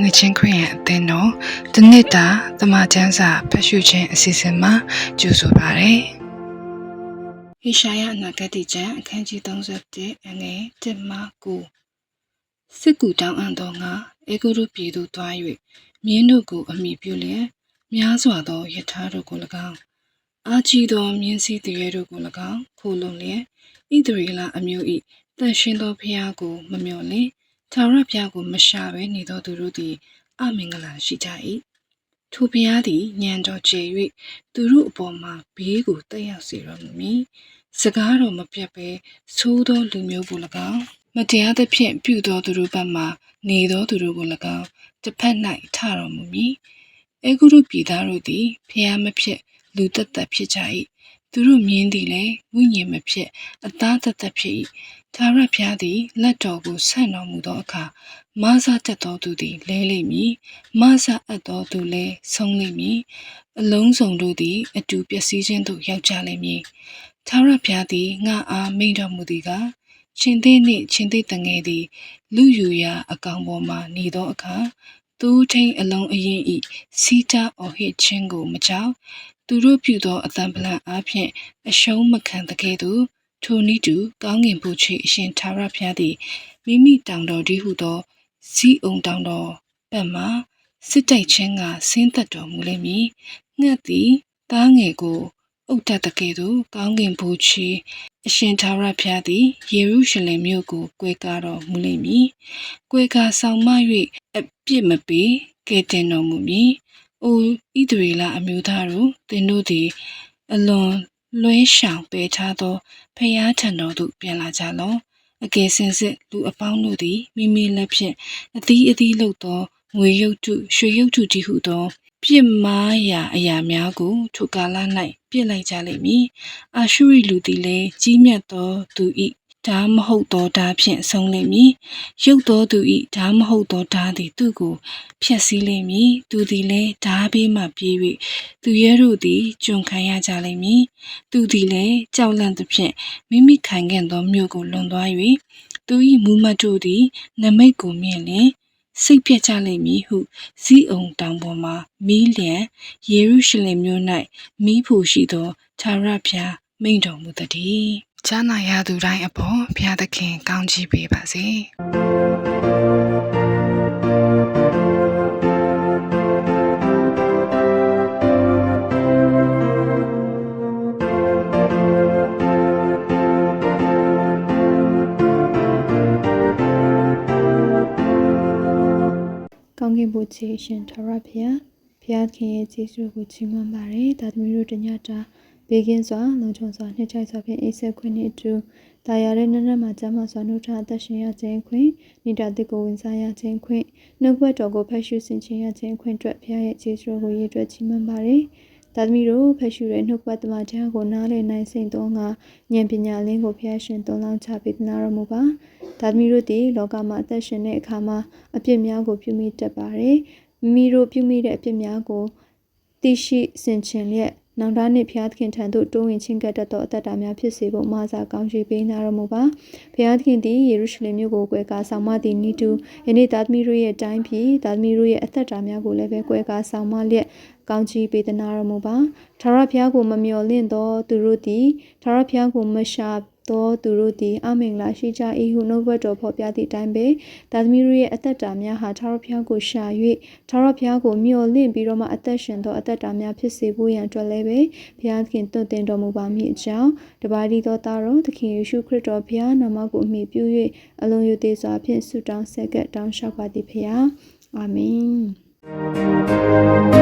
ငချင်းခွင့်ရဲ့အသင်းတော်တနစ်တာတမချန်းစာဖတ်ရှုခြင်းအစီအစဉ်မှာကြိုဆိုပါရစေ။ဟေရှာယအနာဂတိကျမ်းအခန်းကြီး31အငယ်1မှ9စစ်ကူတောင်းအပ်သောငါအေဂုရုပြည်သို့သွား၍မြင်းတို့ကိုအမိပြုလျက်များစွာသောယထာတို့ကို၎င်းအာကြီးသောမြင်းစည်းတရေတို့ကို၎င်းခိုလုံလျက်ဣသရေလအမျိုး၏တန်ရှင်သောဖျားကိုမမျှော်လင့် ထာဝရဘုရားကိုမရှာဘဲနေသောသူတို့သည်အမင်္ဂလာရှိကြ၏ထိုဘုရားသည်ညံတော်ကျဲ၍သူတို့အပေါ်မှာဘေးကိုတက်ရောက်စေတော်မူမည်စကားတော်မပြတ်ဘဲသိုးသောလူမျိုးကို၎င်းမတရားသဖြင့်ပြုသောသူတို့ဘက်မှနေသောသူတို့ကို၎င်းတစ်ဖက်၌ထတော်မူမည်အေဂုရုပြည်သားတို့သည်ဖျားမဖြစ်လူသက်သက်ဖြစ်ကြ၏ သူတို့မြင်သည်လည်းဝိညာဉ်မဖြစ်အသားသက်သက်ဖြစ်၏သာရဖျားသည်လက်တော်ကိုဆန့်တော်မူသောအခါမဆတတ်သောသူသည်လဲလိမ့်မည်မဆအပ်သောသူလည်းဆုံးလိမ့်မည်အလုံးစုံတို့သည်အတူပျက်စီးခြင်းသို့ရောက်ကြလိမ့်မည်သာရဖျားသည်ငါအားမိန့်တော်မူသည်ကရှင်သေးနှင့်ရှင်သေးတငယ်သည်လူယူရာအကောင်ပေါ်မှနေသောအခါ သူထိန်အလုံးအရင်ဤစီတာအော်ဟစ်ခြင်းကိုမကြောက်သူတို့ပြုသောအတံပလန်အားဖြင့်အရှုံးမခံတကယ်သို့ထိုနည်းတူကောင်းကင်ဘုချေအရှင်သာရဖျားသည်မိမိတောင်တော်ဒီဟုသောစီးအောင်တောင်တော်ဘက်မှစစ်တိုက်ခြင်းကဆင်းသက်တော်မူလိမ့်မည်ငှက်သည်တားငယ်ကို အုတ်တတကယ်သို့ကောင်းကင်ဘုချေအရှင်သာရဖျားသည်ယေရုရှလင်မြို့ကိုကွဲကားတော်မူလိမ့်မည်ကွဲကားဆောင်မ၍အပြစ်မပေးကဲတင်တော်မူမည်။အိုဣသရေလအမျိုးသားတို့သင်တို့သည်အလွန်လွှဲရှောင်ပယ်ထားသောဖျားထံတော်သို့ပြန်လာကြလော့။အကယ်စင်စစ်လူအပေါင်းတို့သည်မိမိလက်ဖြင့်အသီးအသီးလုပ်သောငွေရုပ်တုရွှေရုပ်တုတည်းဟုသော ပြစ်မှားရာအရာများကိုထိုကာလ၌ပြစ်လိုက်ကြလိမ့်မည်။အာရှုရိလူသည်လည်းကြီးမြတ်သောသူ၏ဓာမဟုတ်သောဓာဖြင့်ဆုံးလိမ့်မည်။ရုပ်သောသူ၏ဓာမဟုတ်သောဓာသည်သူ့ကိုဖျက်ဆီးလိမ့်မည်။သူသည်လည်းဓာဘေးမှပြေး၍သူရဲတို့သည်ကျွန်ခံရကြလိမ့်မည်။သူသည်လည်းကြောက်လန့်သဖြင့်မိမိခံခဲ့သောမြို့ကိုလွန်သွား၍သူ၏မူမတ်တို့သည်နမိတ်ကိုမြင်လျင် စိတ်ပြတ်ကြလိမ့်မည်ဟုဇီးအောင်တောင်ပေါ်မှမီးလျံယေရုရှလင်မြို့၌မီးဖို့ရှိသောသာရဖျားမိန်တော်မူသည်။ဈာနာရသူတိုင်းအပေါ်ဘုရားသခင်ကောင်းချီးပေးပါစေ။ ကောင်းကင်ဘုရားရှင်ထာဝရဘုရားဘုရားခင်ရဲ့ကျေးဇူးကိုချီးမွမ်းပါတယ်ဒါသမီးတို့တညတာဘေးကင်းစွာလုံခြုံစွာနှစ်ချိုက်စွာဖြင့်အိပ်ဆက်ခွင့်နဲ့အတူတာယာတဲ့နန်းနန်းမှာကျမ်းမာစွာနှုတ်ထအသက်ရှင်ရခြင်းခွင့်နေတာတစ်ကိုဝင်စားရခြင်းခွင့်နှုတ်ဘတ်တော်ကိုဖတ်ရှုဆင်ခြင်ရခြင်းခွင့်အတွက်ဘုရားရဲ့ကျေးဇူးကိုရည်အတွက်ချီးမွမ်းပါတယ် ဒါသမီးတို့ဖတ်ရှုတဲ့နှုတ်ဘတ်တမချမ်းကိုနားလည်နိုင်စိတ်သောငါဉာဏ်ပညာလင်းကိုဘုရားရှင်သုံးလောင်းချပေးသနာတော်မူပါဒါသမီးတို့ဒီလောကမှာအသက်ရှင်တဲ့အခါမှာအပြစ်များကိုပြုမိတတ်ပါတယ်။မိမိတို့ပြုမိတဲ့အပြစ်များကိုသိရှိစင်ချင်လျက် နောင်တနှင့်ဘုရားသခင်ထံသို့တိုးဝင်ချင်းကပ်တတ်သောအသက်တာများဖြစ်စေဖို့မဆာကောင်းချီးပေးနာတော်မူပါ။ဘုရားသခင်သည်ယေရုရှလင်မြို့ကိုကွယ်ကာဆောင်မသည့်ဤတူယနေ့သားသမီးတို့ရဲ့တိုင်းပြည်သားသမီးတို့ရဲ့အသက်တာများကိုလည်းပဲကွယ်ကာဆောင်မလျက်ကောင်းချီးပေးသနာတော်မူပါ။ထာဝရဘုရားကိုမမျှော်လင့်သောသူတို့သည်ထာဝရဘုရားကိုမရှာ သောသူတို့သည်အမင်္ဂလာရှိကြ၏ဟုနှုတ်ဘတ်တော်ဖော်ပြသည့်အတိုင်းပဲဒါသမီးတို့ရဲ့အသက်တာများဟာထာဝရဘုရားကိုရှာ၍ထာဝရဘုရားကိုမျှော်လင့်ပြီးတော့မှအသက်ရှင်သောအသက်တာများဖြစ်စေဖို့ရန်အတွက်လည်းပဲဘုရားသခင်တွင်တင်တော်မူပါမည်အကြောင်းတပါးဒီသောသားတော်သခင်ယေရှုခရစ်တော်ဘုရားနာမကိုအမိပြု၍အလုံးယူသေးစွာဖြင့်ဆုတောင်းဆက်ကပ်တောင်းလျှောက်ပါသည်ဖရားအာမင်